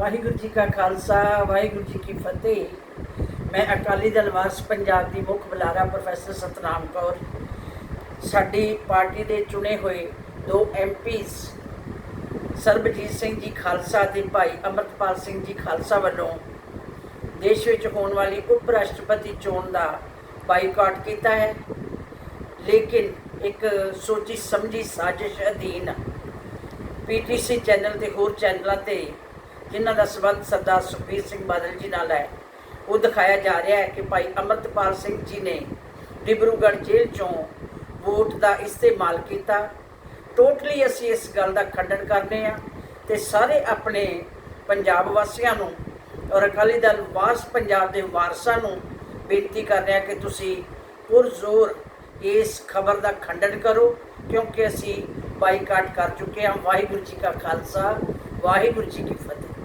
ਵਾਹਿਗੁਰੂ ਜੀ ਕਾ ਖਾਲਸਾ, ਵਾਹਿਗੁਰੂ ਜੀ ਕੀ ਫਤਿਹ। ਮੈਂ ਅਕਾਲੀ ਦਲ ਵਾਰਸ ਪੰਜਾਬ ਦੀ ਮੁੱਖ ਬੁਲਾਰਾ ਪ੍ਰੋਫੈਸਰ ਸਤਨਾਮ ਕੌਰ। ਸਾਡੀ ਪਾਰਟੀ ਦੇ ਚੁਣੇ ਹੋਏ ਦੋ ਐਮਪੀਸ ਸਰਬਜੀਤ ਸਿੰਘ ਜੀ ਖਾਲਸਾ ਤੇ ਭਾਈ ਅਮਰਤਪਾਲ ਸਿੰਘ ਜੀ ਖਾਲਸਾ ਵੱਲੋਂ ਦੇਸ਼ ਵਿੱਚ ਹੋਣ ਵਾਲੀ ਉਪ ਰਾਸ਼ਟਰਪਤੀ ਚੋਣ ਦਾ ਬਾਈਕਾਟ ਕੀਤਾ ਹੈ। ਲੇਕਿਨ ਇੱਕ ਸੋਚੀ ਸਮਝੀ ਸਾਜ਼ਿਸ਼ ਅਧੀਨ ਪੀਟੀਸੀ ਚੈਨਲ ਤੇ ਹੋਰ ਚੈਨਲਾਂ ਤੇ ਜਿਨ੍ਹਾਂ ਦਾ ਸਬੰਧ ਸਰਦਾਰ ਸੁਖਬੀਰ ਸਿੰਘ ਬਾਦਲ ਜੀ ਨਾਲ ਹੈ। ਉਹ ਦਿਖਾਇਆ ਜਾ ਰਿਹਾ ਹੈ ਕਿ ਭਾਈ ਅਮਰਤਪਾਲ ਸਿੰਘ ਜੀ ਨੇ ਡਿਬਰੂਗੜ੍ਹ ਜੇਲ੍ਹ ਚੋਂ ਵੋਟ ਦਾ ਇਸਤੇਮਾਲ ਕੀਤਾ। ਟੋਟਲੀ ਅਸੀਂ ਇਸ ਗੱਲ ਦਾ ਖੰਡਨ ਕਰਦੇ ਹਾਂ ਤੇ ਸਾਰੇ ਆਪਣੇ ਪੰਜਾਬ ਵਾਸੀਆਂ ਨੂੰ ਔਰ ਅਕਾਲੀ ਦਲ ਵਾਰਸ ਪੰਜਾਬ ਦੇ ਵਾਰਸਾਂ ਨੂੰ ਬੇਨਤੀ ਕਰਦੇ ਹਾਂ ਕਿ ਤੁਸੀਂ ਪੁਰਜ਼ੋਰ ਇਸ ਖਬਰ ਦਾ ਖੰਡਨ ਕਰੋ, ਕਿਉਂਕਿ ਅਸੀਂ ਬਾਈਕਾਟ ਕਰ ਚੁੱਕੇ ਹਾਂ। ਵਾਹਿਗੁਰੂ ਜੀ ਕਾ ਖਾਲਸਾ, ਵਾਹਿਗੁਰੂ ਜੀ ਕੀ ਫਤਿਹ।